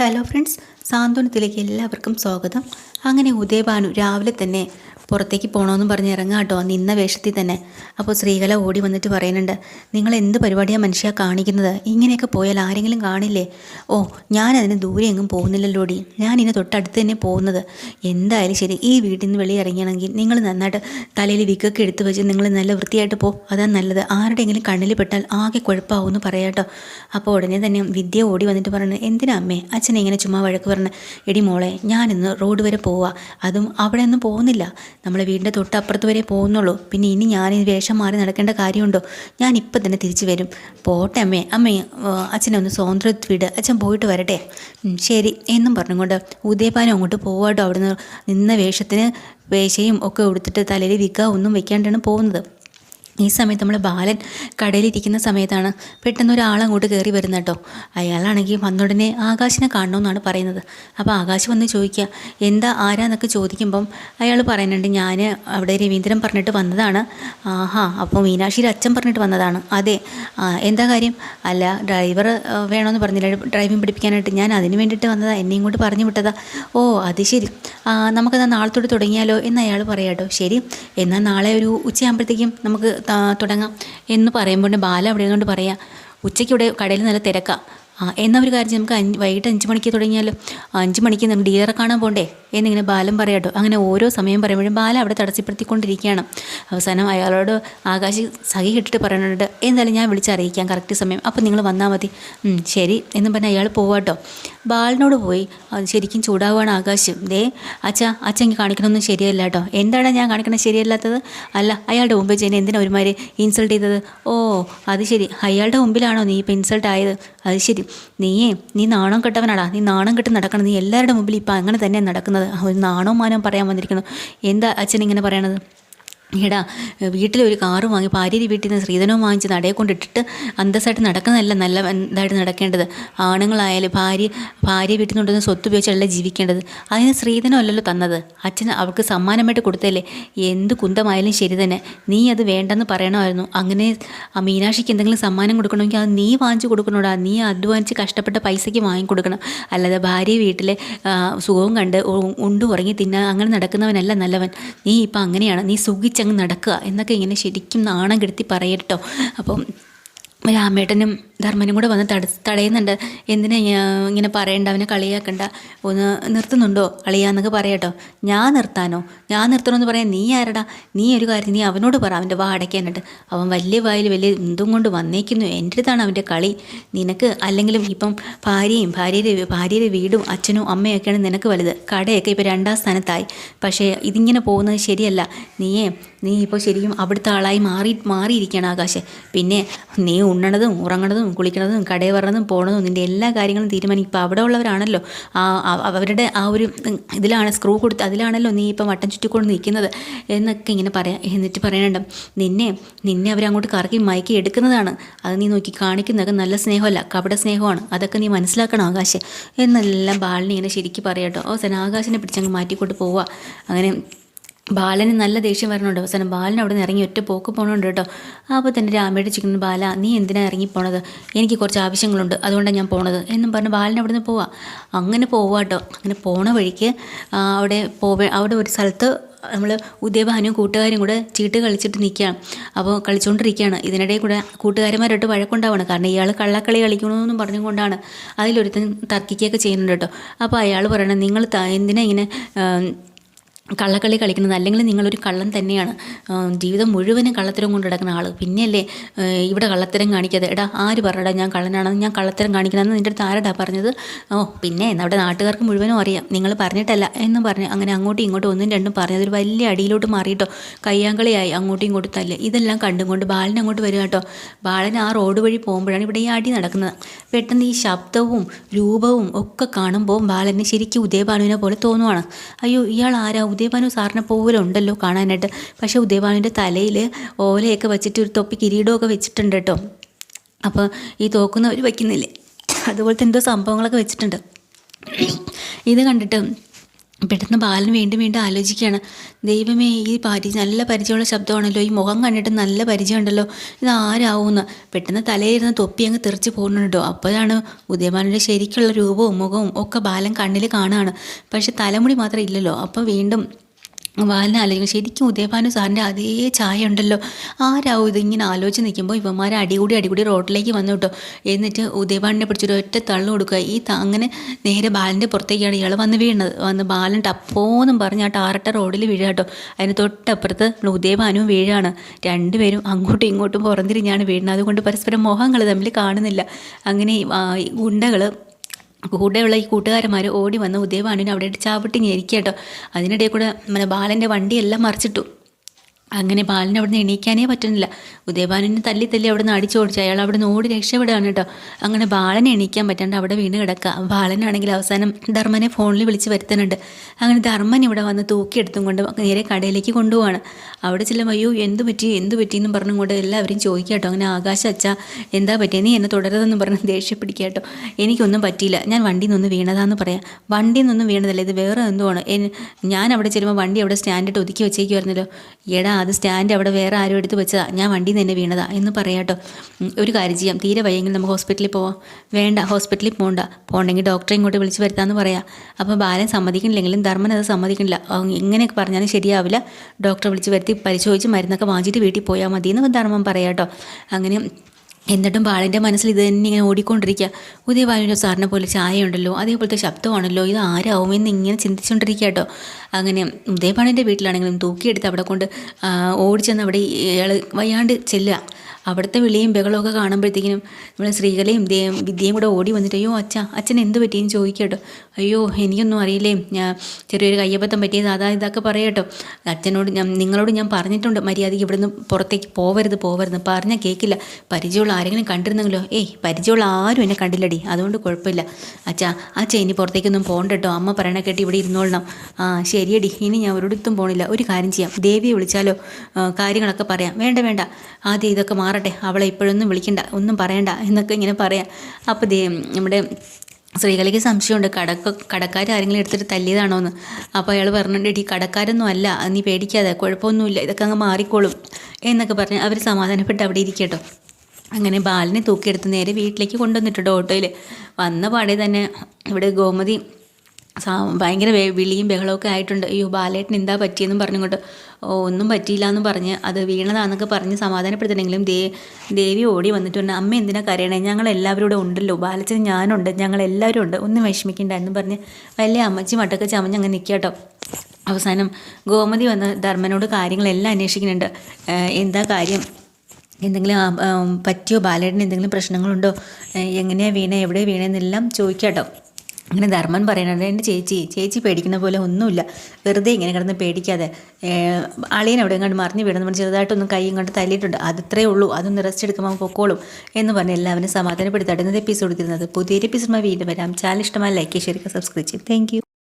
Hello friends സാന്ത്വനത്തിലേക്ക് എല്ലാവർക്കും സ്വാഗതം. അങ്ങനെ ഉദയഭാനു രാവിലെ തന്നെ പുറത്തേക്ക് പോകണമെന്നും പറഞ്ഞ് ഇറങ്ങാം കേട്ടോ നിന്ന വേഷത്തിൽ തന്നെ. അപ്പോൾ സ്ത്രീകളെ ഓടി വന്നിട്ട് പറയുന്നുണ്ട് നിങ്ങൾ എന്ത് പരിപാടിയാണ് മനുഷ്യ കാണിക്കുന്നത്? ഇങ്ങനെയൊക്കെ പോയാൽ ആരെങ്കിലും കാണില്ലേ? ഓ ഞാനതിന് ദൂരെ എങ്ങും പോകുന്നില്ലല്ലോടി. ഞാൻ ഇതിന് തൊട്ടടുത്ത് തന്നെ പോകുന്നത്. എന്തായാലും ശരി ഈ വീട്ടിൽ നിന്ന് വെളിയിറങ്ങിയാണെങ്കിൽ നിങ്ങൾ നന്നായിട്ട് തലയിൽ വിക്കൊക്കെ എടുത്ത് വെച്ച് നിങ്ങൾ നല്ല വൃത്തിയായിട്ട് പോ. അതാണ് നല്ലത്. ആരുടെയെങ്കിലും കണ്ണിൽ പെട്ടാൽ ആകെ കുഴപ്പമാവും എന്ന് പറയാട്ടോ അപ്പോൾ ഉടനെ തന്നെ വിദ്യ ഓടി വന്നിട്ട് പറഞ്ഞു എന്തിനാ അമ്മേ? അച്ഛനെ ഇങ്ങനെ ചുമ്മാ വഴക്ക് പറഞ്ഞ് എടി മോളെ ഞാനിന്ന് റോഡ് വരെ പോവാ. അതും അവിടെ ഒന്നും പോകുന്നില്ല. നമ്മളെ വീടിന്റെ തൊട്ടപ്പുറത്ത് വരെ പോകുന്നുള്ളൂ. പിന്നെ ഇനി ഞാൻ ഈ വേഷം മാറി നടക്കേണ്ട കാര്യമുണ്ടോ? ഞാൻ ഇപ്പം തന്നെ തിരിച്ചു വരും. പോട്ടെ അമ്മേ. അമ്മേ അച്ഛനെ ഒന്ന് സ്വാതന്ത്ര്യത്തിൽ വിട്. അച്ഛൻ പോയിട്ട് വരട്ടെ. ശരി. എന്നും പറഞ്ഞുകൊണ്ട് ഉദയപാനം അങ്ങോട്ട് പോവാട്ടോ. അവിടുന്ന് നിന്ന വേഷത്തിന് വേശയും ഒക്കെ ഉടുത്തിട്ട് തലയിൽ വിക ഒന്നും വെക്കാണ്ടാണ് പോകുന്നത്. ഈ സമയത്ത് നമ്മൾ ബാലൻ കടയിലിരിക്കുന്ന സമയത്താണ് പെട്ടെന്ന് ഒരാൾ അങ്ങോട്ട് കയറി വരുന്ന കേട്ടോ. അയാളാണെങ്കിൽ വന്നുടനെ ആകാശിനെ കാണണമെന്നാണ് പറയുന്നത്. അപ്പോൾ ആകാശ് വന്ന് ചോദിക്കുക എന്താ ആരാന്നൊക്കെ ചോദിക്കുമ്പം അയാൾ പറയുന്നുണ്ട് ഞാൻ അവിടെ രവീന്ദ്രൻ പറഞ്ഞിട്ട് വന്നതാണ്. ആഹാ അപ്പോൾ മീനാക്ഷിയുടെ അച്ഛൻ പറഞ്ഞിട്ട് വന്നതാണ്. അതെ എന്താ കാര്യം? അല്ല ഡ്രൈവർ വേണമെന്ന് പറഞ്ഞില്ല ഡ്രൈവിംഗ് പഠിപ്പിക്കാനായിട്ട്. ഞാൻ അതിന് വേണ്ടിയിട്ട് വന്നതാണ് എന്നെ ഇങ്ങോട്ട് പറഞ്ഞു വിട്ടതാ. ഓ അത് ശരി. നമുക്കത് നാളത്തോട് തുടങ്ങിയാലോ എന്ന് അയാൾ പറയാട്ടോ ശരി എന്നാൽ നാളെ ഒരു ഉച്ചയാകുമ്പോഴത്തേക്കും നമുക്ക് തുടങ്ങാം എന്ന് പറയുമ്പോൾ ബാല അവിടെ നിന്നുകൊണ്ട് പറയാം ഉച്ചയ്ക്ക് ഇവിടെ കടയിൽ നല്ല തിരക്കാം. ആ എന്നാ ഒരു കാര്യം നമുക്ക് അഞ്ച് വൈകിട്ട് അഞ്ച് മണിക്ക് തുടങ്ങിയാലോ? അഞ്ച് മണിക്ക് നമുക്ക് ഡീലറെ കാണാൻ പോണ്ടേ? എന്നിങ്ങനെ ബാലം പറയാട്ടോ അങ്ങനെ ഓരോ സമയം പറയുമ്പോഴും ബാല അവിടെ തടസ്സപ്പെടുത്തിക്കൊണ്ടിരിക്കുകയാണ്. അവസാനം അയാളോട് ആകാശി സഹി കിട്ടിട്ട് പറയുന്നുണ്ട് എന്തായാലും ഞാൻ വിളിച്ചറിയിക്കാം കറക്റ്റ് സമയം. അപ്പോൾ നിങ്ങൾ വന്നാൽ മതി. ശരി എന്നും പറഞ്ഞ് അയാൾ പോവാട്ടോ ബാലിനോട് പോയി ശരിക്കും ചൂടാവുകയാണ് ആകാശ്. ദേ അച്ഛ അച്ഛൻ എനിക്ക് കാണിക്കണമൊന്നും ശരിയല്ല കേട്ടോ. എന്താണ് ഞാൻ കാണിക്കണത് ശരിയല്ലാത്തത്? അല്ല അയാളുടെ മുമ്പിൽ ചെയ്യുന്ന എന്തിനാ ഒരുമാതിരി ഇൻസൾട്ട് ചെയ്തത്? ഓ അത് ശരി. അയാളുടെ മുമ്പിലാണോ നീ ഇപ്പം ഇൻസൾട്ട് ആയത്? അത് ശരി. നീയേ നീ നാണം കെട്ടവനാടാ. നീ നാണം കെട്ട് നടക്കണം. നീ എല്ലാവരുടെ മുമ്പിൽ ഇപ്പം അങ്ങനെ തന്നെ നടക്കുന്നത്. ഒരു നാണവും മാനവും പറയാൻ വന്നിരിക്കുന്നു. എന്താ അച്ഛൻ ഇങ്ങനെ പറയണത്? എടാ വീട്ടിലൊരു കാറ് വാങ്ങി ഭാര്യയുടെ വീട്ടിൽ നിന്ന് സ്ത്രീധനവും വാങ്ങിച്ച് നടയെ കൊണ്ടിട്ടിട്ട് അന്തസ്സായിട്ട് നടക്കുന്നതല്ല നല്ല ഇതായിട്ട് നടക്കേണ്ടത്. ആണുങ്ങളായാലും ഭാര്യ ഭാര്യ വീട്ടിൽ നിന്നുണ്ടെന്ന് സ്വത്ത് ഉപയോഗിച്ചല്ല ജീവിക്കേണ്ടത്. അതിന് സ്ത്രീധനം അല്ലല്ലോ തന്നത്. അച്ഛൻ അവൾക്ക് സമ്മാനമായിട്ട് കൊടുത്തല്ലേ എന്ത് കുന്തമായാലും ശരി തന്നെ. നീ അത് വേണ്ടെന്ന് പറയണമായിരുന്നു. അങ്ങനെ ആ മീനാക്ഷിക്ക് എന്തെങ്കിലും സമ്മാനം കൊടുക്കണമെങ്കിൽ അത് നീ വാങ്ങിച്ചു കൊടുക്കണോടാ. നീ അധ്വാനിച്ച് കഷ്ടപ്പെട്ട പൈസയ്ക്ക് വാങ്ങിക്കൊടുക്കണം അല്ലാതെ ഭാര്യ വീട്ടിലെ സുഖവും കണ്ട് ഉണ്ടു ഉറങ്ങി തിന്നാൻ അങ്ങനെ നടക്കുന്നവനല്ല നല്ലവൻ. നീ ഇപ്പം അങ്ങനെയാണ്. നീ സുഖിച്ചങ്ങ് നടക്കുക എന്നൊക്കെ ഇങ്ങനെ ശരിക്കും നാണം കെടുത്തി പറയട്ടോ അപ്പം രാമേട്ടനും ധർമ്മനും കൂടെ വന്ന് തട തടയുന്നുണ്ട്. എന്തിനാ ഇങ്ങനെ പറയണ്ട? അവനെ കളിയാക്കണ്ട. ഒന്ന് നിർത്തുന്നുണ്ടോ? കളിയാന്നൊക്കെ പറയട്ടോ ഞാൻ നിർത്താനോ? ഞാൻ നിർത്തണമെന്ന് പറയാൻ നീ ആരടാ? നീ ഒരു കാര്യം നീ അവനോട് പറ. അവന്റെ വാ അടയ്ക്കാനായിട്ട് അവൻ വലിയ വായിൽ വലിയ എന്തും കൊണ്ട് വന്നേക്കുന്നു. എന്റെ അടുത്താണ് അവന്റെ കളി. നിനക്ക് അല്ലെങ്കിലും ഇപ്പം ഭാര്യയും ഭാര്യയുടെ ഭാര്യയുടെ വീടും അച്ഛനും അമ്മയൊക്കെയാണ് നിനക്ക് വലുത്. കടയൊക്കെ ഇപ്പോൾ രണ്ടാം സ്ഥാനത്തായി. പക്ഷേ ഇതിങ്ങനെ പോകുന്നത് ശരിയല്ല. നീയേ നീ ഇപ്പോൾ ശരിക്കും അവിടുത്തെ ആളായി മാറി മാറിയിരിക്കുകയാണ് ആകാശ്. പിന്നെ നീ ഉണ്ണണതും ഉറങ്ങണതും കുളിക്കണതും കടയിൽ വരണതും പോണതും നിന്റെ എല്ലാ കാര്യങ്ങളും തീരുമാനിക്കും. ഇപ്പോൾ അവിടെ ഉള്ളവരാണല്ലോ. അവരുടെ ആ ഒരു ഇതിലാണ് സ്ക്രൂ കൊടുത്ത് അതിലാണല്ലോ നീ ഇപ്പം വട്ടം ചുറ്റിക്കൊണ്ട് നിൽക്കുന്നത് എന്നൊക്കെ ഇങ്ങനെ പറയാം എന്നിട്ട് പറയണുണ്ട്. നിന്നെ നിന്നെ അവരങ്ങോട്ട് കറക്കി മയക്കി എടുക്കുന്നതാണ്. അത് നീ നോക്കി കാണിക്കുന്നതൊക്കെ നല്ല സ്നേഹമല്ല കപട സ്നേഹമാണ്. അതൊക്കെ നീ മനസ്സിലാക്കണം ആകാശ്. എന്നെല്ലാം ബാലിനെ ഇങ്ങനെ ശരിക്കും പറയാട്ടോ. സന ആകാശിനെ പിടിച്ചങ്ങ് മാറ്റിക്കൊണ്ട് പോവുക അങ്ങനെ ബാലന് നല്ല ദേഷ്യം വരണുണ്ട് അവസാനം ബാലൻ അവിടെ നിന്ന് ഇറങ്ങി ഒറ്റ പോക്ക് പോകണുണ്ട് കേട്ടോ. അപ്പോൾ തന്നെ രാമയുടെ ചിക്കൻ ബാല നീ എന്തിനാ ഇറങ്ങി പോണത് എനിക്ക് കുറച്ച് ആവശ്യങ്ങളുണ്ട്. അതുകൊണ്ടാണ് ഞാൻ പോണത്. എന്നും പറഞ്ഞ് ബാലൻ അവിടെ നിന്ന് പോവാ. അങ്ങനെ പോവാ കേട്ടോ. അങ്ങനെ പോണ വഴിക്ക് അവിടെ പോവ അവിടെ ഒരു സ്ഥലത്ത് നമ്മൾ ഉദയഭാനും കൂട്ടുകാരും കൂടെ ചീട്ട് കളിച്ചിട്ട് നിൽക്കുകയാണ് അപ്പോൾ കളിച്ചുകൊണ്ടിരിക്കുകയാണ് ഇതിനിടയിൽ കൂടെ കൂട്ടുകാരന്മാരോട്ട് വഴക്കുണ്ടാവണം. കാരണം ഇയാൾ കള്ളക്കളി കളിക്കണമെന്നും പറഞ്ഞുകൊണ്ടാണ് അതിലൊരുത്തൻ തർക്കിക്കുകയൊക്കെ ചെയ്യുന്നുണ്ട് കേട്ടോ. അപ്പോൾ അയാൾ പറയണം നിങ്ങൾ എന്തിനാ ഇങ്ങനെ കള്ളക്കളി കളിക്കുന്നത് അല്ലെങ്കിൽ നിങ്ങളൊരു കള്ളൻ തന്നെയാണ്. ജീവിതം മുഴുവനും കള്ളത്തരം കൊണ്ട് നടക്കുന്ന ആൾ പിന്നെയല്ലേ ഇവിടെ കള്ളത്തരം കാണിക്കാതെ എടാ ആര് പറഞ്ഞടാ ഞാൻ കള്ളനാണെന്ന് ഞാൻ കള്ളത്തരം കാണിക്കണമെന്ന് നിന്റെ അടുത്ത് ആരടാ പറഞ്ഞത്? ഓ പിന്നെ നമ്മുടെ നാട്ടുകാർക്ക് മുഴുവനും അറിയാം. നിങ്ങൾ പറഞ്ഞിട്ടല്ല എന്ന് പറഞ്ഞ് അങ്ങനെ അങ്ങോട്ടും ഇങ്ങോട്ടും ഒന്നും രണ്ടും പറഞ്ഞത് ഒരു വലിയ അടിയിലോട്ട് മാറിയിട്ടോ. കയ്യാങ്കളിയായി അങ്ങോട്ടും ഇങ്ങോട്ടും തല്ലേ. ഇതെല്ലാം കണ്ടുകൊണ്ട് ബാലൻ അങ്ങോട്ട് വരിക കേട്ടോ. ബാലൻ ആ റോഡ് വഴി പോകുമ്പോഴാണ് ഇവിടെ ഈ അടി നടക്കുന്നത്. പെട്ടെന്ന് ഈ ശബ്ദവും രൂപവും ഒക്കെ കാണുമ്പോൾ ബാലന് ശരിക്കും ഉദയഭാനുവിനെ പോലെ തോന്നുവാണ്. അയ്യോ ഇയാൾ ആരാ? ഉദയഭാനു സാറിനെ പോലെ ഉണ്ടല്ലോ കാണാനായിട്ട്. പക്ഷേ ഉദയഭാനുവിന്റെ തലയിൽ ഓലയൊക്കെ വെച്ചിട്ട് ഒരു തൊപ്പി കിരീടമൊക്കെ വെച്ചിട്ടുണ്ട് കേട്ടോ. അപ്പോൾ ഈ തോക്കുന്നവർ വയ്ക്കുന്നില്ലേ അതുപോലത്തെ എന്തോ സംഭവങ്ങളൊക്കെ വെച്ചിട്ടുണ്ട്. ഇത് കണ്ടിട്ട് പെട്ടെന്ന് ബാലൻ വീണ്ടും വീണ്ടും ആലോചിക്കുകയാണ്. ദൈവമേ ഈ പരി നല്ല പരിചയമുള്ള ശബ്ദമാണല്ലോ. ഈ മുഖം കണ്ടിട്ട് നല്ല പരിചയമുണ്ടല്ലോ. ഇത് ആരാവുമെന്ന് പെട്ടെന്ന് തലയിരുന്ന തൊപ്പി അങ്ങ് തെറിച്ച് പോകുന്നുണ്ടോ അപ്പോഴാണ് ഉദയമാനന്റെ ശരിക്കുള്ള രൂപവും മുഖവും ഒക്കെ ബാലൻ കണ്ണിൽ കാണുകയാണ്. പക്ഷെ തലമുടി മാത്രം ഇല്ലല്ലോ. അപ്പോൾ വീണ്ടും ബാലനെ ആലോചിക്കും ശരിക്കും ഉദയഭാനു സാറിന്റെ അതേ ചായ ഉണ്ടല്ലോ. ആരാവും ഇതിങ്ങനെ ആലോചിച്ച് നിൽക്കുമ്പോൾ ഇവന്മാരെ അടികൂടി അടികൂടി റോഡിലേക്ക് വന്നു കേട്ടോ. എന്നിട്ട് ഉദയഭാനിനെ പിടിച്ചൊരു ഒറ്റ തള്ളു കൊടുക്കുക. ഈ അങ്ങനെ നേരെ ബാലിന്റെ പുറത്തേക്കാണ് ഇയാൾ വന്ന് വീണത്. വന്ന് ബാലൻ ടപ്പോന്നും പറഞ്ഞ് ആ ടാറട്ട റോഡിൽ വീഴുക കേട്ടോ. അതിന് തൊട്ടപ്പുറത്ത് ഉദയഭാനുവും വീഴാണ്. രണ്ടുപേരും അങ്ങോട്ടും ഇങ്ങോട്ടും പുറന്തിരിഞ്ഞാണ് വീഴുന്നത് അതുകൊണ്ട് പരസ്പരം മോഹങ്ങൾ തമ്മിൽ കാണുന്നില്ല. അങ്ങനെ ഗുണ്ടകൾ കൂടെയുള്ള ഈ കൂട്ടുകാരന്മാർ ഓടി വന്ന് ഉദയവാണിനെ അവിടെ ചാവട്ടി ഞെരിക്കുക കേട്ടോ അതിനിടയിൽ കൂടെ നമ്മുടെ ബാലന്റെ വണ്ടിയെല്ലാം മറിച്ചിട്ടു. അങ്ങനെ ബാലന് അവിടെ നിന്ന് എണീക്കാനേ പറ്റുന്നില്ല. ഉദയഭാനുവിനെ തല്ലി തല്ലി അവിടെ നിന്ന് അടിച്ചോടിച്ചു അയാൾ അവിടെ നിന്ന് ഓടി രക്ഷപ്പെടുകയാണ് കേട്ടോ. അങ്ങനെ ബാലനെ എണീക്കാൻ പറ്റാണ്ട് അവിടെ വീണ് കിടക്കുക. ബാലനാണെങ്കിൽ അവസാനം ധർമ്മനെ ഫോണിൽ വിളിച്ച് വരുത്തുന്നുണ്ട്. അങ്ങനെ ധർമ്മൻ ഇവിടെ വന്ന് തൂക്കിയെടുത്തും കൊണ്ട് നേരെ കടയിലേക്ക് കൊണ്ടുപോവാണ്. അവിടെ ചെല്ലുമ്പോൾ അയ്യോ എന്ത് പറ്റി? എന്ത് പറ്റി? എന്നും പറഞ്ഞുകൊണ്ട് എല്ലാവരും ചോദിക്കുക കേട്ടോ. അങ്ങനെ ആകാശ അച്ഛ എന്താ പറ്റിയ? നീ എന്നെ തുടരുതെന്ന് പറഞ്ഞ് ദേഷ്യപ്പിടിക്കുക കേട്ടോ. എനിക്കൊന്നും പറ്റിയില്ല. ഞാൻ വണ്ടിയിൽ നിന്ന് വീണതാന്ന് പറയാം. വണ്ടിയിൽ നിന്നൊന്നും വീണതല്ല? ഇത് വേറെ എന്തോ ആണ് ഞാൻ അവിടെ ചെല്ലുമ്പോൾ വണ്ടി അവിടെ സ്റ്റാൻഡിട്ട് ഒതുക്കി വെച്ചേക്കുമായിരുന്നല്ലോ എടാ അത് സ്റ്റാൻഡ് അവിടെ വേറെ ആരും എടുത്ത് വെച്ചതാ. ഞാൻ വണ്ടിയിൽ നിന്ന് തന്നെ എന്ന് പറയാട്ടോ. ഒരു കാര്യം ചെയ്യാം. തീരെ വയ്യെങ്കിൽ നമുക്ക് ഹോസ്പിറ്റലിൽ പോവാം. വേണ്ട ഹോസ്പിറ്റലിൽ പോകണ്ട പോകണമെങ്കിൽ ഡോക്ടറെ ഇങ്ങോട്ട് വിളിച്ച് വരുത്താമെന്ന് പറയാം. അപ്പോൾ ബാലൻ സമ്മതിക്കുന്നില്ലെങ്കിലും ധർമ്മൻ അത് സമ്മതിക്കുന്നില്ല. എങ്ങനെയൊക്കെ പറഞ്ഞാലും ശരിയാവില്ല. ഡോക്ടറെ വിളിച്ച് വരുത്തി പരിശോധിച്ച് മരുന്നൊക്കെ വാങ്ങിച്ചിട്ട് വീട്ടിൽ പോയാൽ മതി എന്ന് ധർമ്മൻ പറയാട്ടോ. അങ്ങനെ എന്നിട്ടും ബാലന്റെ മനസ്സിൽ ഇത് തന്നെ ഇങ്ങനെ ഓടിക്കൊണ്ടിരിക്കുക. ഉദയവായുവിന്റെ സാറിനെ പോലെ ചായയുണ്ടല്ലോ അതേപോലത്തെ ശബ്ദമാണല്ലോ ഇത് ആരാവും എന്ന് ഇങ്ങനെ ചിന്തിച്ചുകൊണ്ടിരിക്കുക കേട്ടോ. അങ്ങനെ ഉദയപാണിന്റെ വീട്ടിലാണെങ്കിലും തൂക്കിയെടുത്ത് അവിടെ കൊണ്ട് ഓടിച്ചെന്ന് അവിടെ ഇയാൾ വയ്യാണ്ട് ചെല്ലുക. അവിടുത്തെ വിളിയും ബഹളമൊക്കെ കാണുമ്പോഴത്തേക്കിനും നമ്മുടെ ശ്രീകലയും വിദ്യയും കൂടെ ഓടി വന്നിട്ട് അയ്യോ അച്ഛ അച്ഛൻ എന്ത് പറ്റിയെന്ന് ചോദിക്കട്ടോ കേട്ടോ. അയ്യോ എനിക്കൊന്നും അറിയില്ലേ ഞാൻ ചെറിയൊരു കയ്യബദ്ധം പറ്റിയത് അതാ ഇതൊക്കെ പറയട്ടോ അച്ഛനോട് ഞാൻ നിങ്ങളോട് ഞാൻ പറഞ്ഞിട്ടുണ്ട് മര്യാദയ്ക്ക് ഇവിടുന്ന് പുറത്തേക്ക് പോവരുത് പോവരുത്. പറഞ്ഞാൽ കേൾക്കില്ല പരിചയമുള്ള ആരെങ്കിലും കണ്ടിരുന്നെങ്കിലോ? ഏയ് പരിചയമുള്ള ആരും എന്നെ കണ്ടില്ലടി. അതുകൊണ്ട് കുഴപ്പമില്ല. അച്ഛാ അച്ഛ ഇനി പുറത്തേക്കൊന്നും പോകണ്ട കേട്ടോ. അമ്മ പറയണ കേട്ട് ഇവിടെ ഇരുന്നോളണം. ആ ശരിയടി. ഇനി ഞാൻ ഒരിടത്തും പോകണില്ല ഒരു കാര്യം ചെയ്യാം. ദേവിയെ വിളിച്ചാലോ? കാര്യങ്ങളൊക്കെ പറയാം. വേണ്ട വേണ്ട. ആദ്യം ഇതൊക്കെ മാറട്ടെ അവളെ ഇപ്പോഴൊന്നും വിളിക്കണ്ട ഒന്നും പറയണ്ട എന്നൊക്കെ ഇങ്ങനെ പറയാം. അപ്പോൾ ദേ നമ്മുടെ സ്ത്രീകളിക്ക് സംശയമുണ്ട് കടക്ക കടക്കാർ ആരെങ്കിലും എടുത്തിട്ട് തല്ലിയതാണോ എന്ന്. അപ്പോൾ അയാൾ പറഞ്ഞിട്ട് ഈ കടക്കാരൊന്നും അല്ല നീ പേടിക്കാതെ കുഴപ്പമൊന്നുമില്ല ഇതൊക്കെ അങ്ങ് മാറിക്കോളും എന്നൊക്കെ പറഞ്ഞ് അവർ സമാധാനപ്പെട്ട് അവിടെ ഇരിക്കട്ടോ. അങ്ങനെ ബാലിനെ തൂക്കിയെടുത്ത് നേരെ വീട്ടിലേക്ക് കൊണ്ടുവന്നിട്ടുണ്ട് ഓട്ടോയിൽ വന്ന പാടെ തന്നെ ഇവിടെ ഗോമതി ഭയങ്കര വിളിയും ബഹളമൊക്കെ ആയിട്ടുണ്ട്. അയ്യോ ബാലേട്ടൻ എന്താ പറ്റിയെന്നും പറഞ്ഞുകൊണ്ട്. ഒന്നും പറ്റിയില്ല എന്ന് പറഞ്ഞ് അത് വീണതാണെന്നൊക്കെ പറഞ്ഞ് സമാധാനപ്പെടുത്തണമെങ്കിലും ദേ ദേവി ഓടി വന്നിട്ടുണ്ട് അമ്മ എന്തിനാ കരയണേ? ഞങ്ങൾ എല്ലാവരും ഉണ്ടല്ലോ. ബാലച്ചൻ ഞാനുണ്ട്. ഞങ്ങൾ എല്ലാവരും ഉണ്ട്. ഒന്നും വിഷമിക്കണ്ട എന്ന് പറഞ്ഞ് വലിയ അമ്മച്ചി മട്ടൊക്കെ ചമഞ്ഞ് അങ്ങ് നിൽക്കുക അവസാനം ഗോമതി വന്ന് ധർമ്മനോട് കാര്യങ്ങളെല്ലാം അന്വേഷിക്കുന്നുണ്ട്. എന്താ കാര്യം? എന്തെങ്കിലും പറ്റിയോ? ബാലേട്ടന് എന്തെങ്കിലും പ്രശ്നങ്ങളുണ്ടോ? എങ്ങനെയാണ് വീണേ? എവിടെ വീണേന്നെല്ലാം ചോദിക്കാം കേട്ടോ അങ്ങനെ ധർമ്മൻ പറയുന്നത് എന്റെ ചേച്ചി ചേച്ചി പേടിക്കുന്ന പോലെ ഒന്നുമില്ല. വെറുതെ ഇങ്ങനെ കിടന്ന് പേടിക്കാതെ. അളിയൻ അവിടെ ഇങ്ങോട്ട് മറിഞ്ഞ് വീണെന്ന് പറഞ്ഞ് ചെറുതായിട്ടൊന്നും കൈ ഇങ്ങോട്ട് തല്ലിയിട്ടുണ്ട്. അതത്രേ ഉള്ളൂ. അതൊന്ന് റെസ്റ്റ് എടുക്കുമ്പോൾ പൊക്കോളും. എന്ന് പറഞ്ഞ് എല്ലാവരും സമാധാനപ്പെടുത്തി അടുത്ത എപ്പിസോഡ് തരുന്നത് പുതിയൊരു എപ്പിസോഡുമായി വീണ്ടും വരാം. ചാനൽ ഇഷ്ടമായ ലൈക്ക് ഷെയർ സബ്സ്ക്രൈബ് ചെയ്യും. താങ്ക്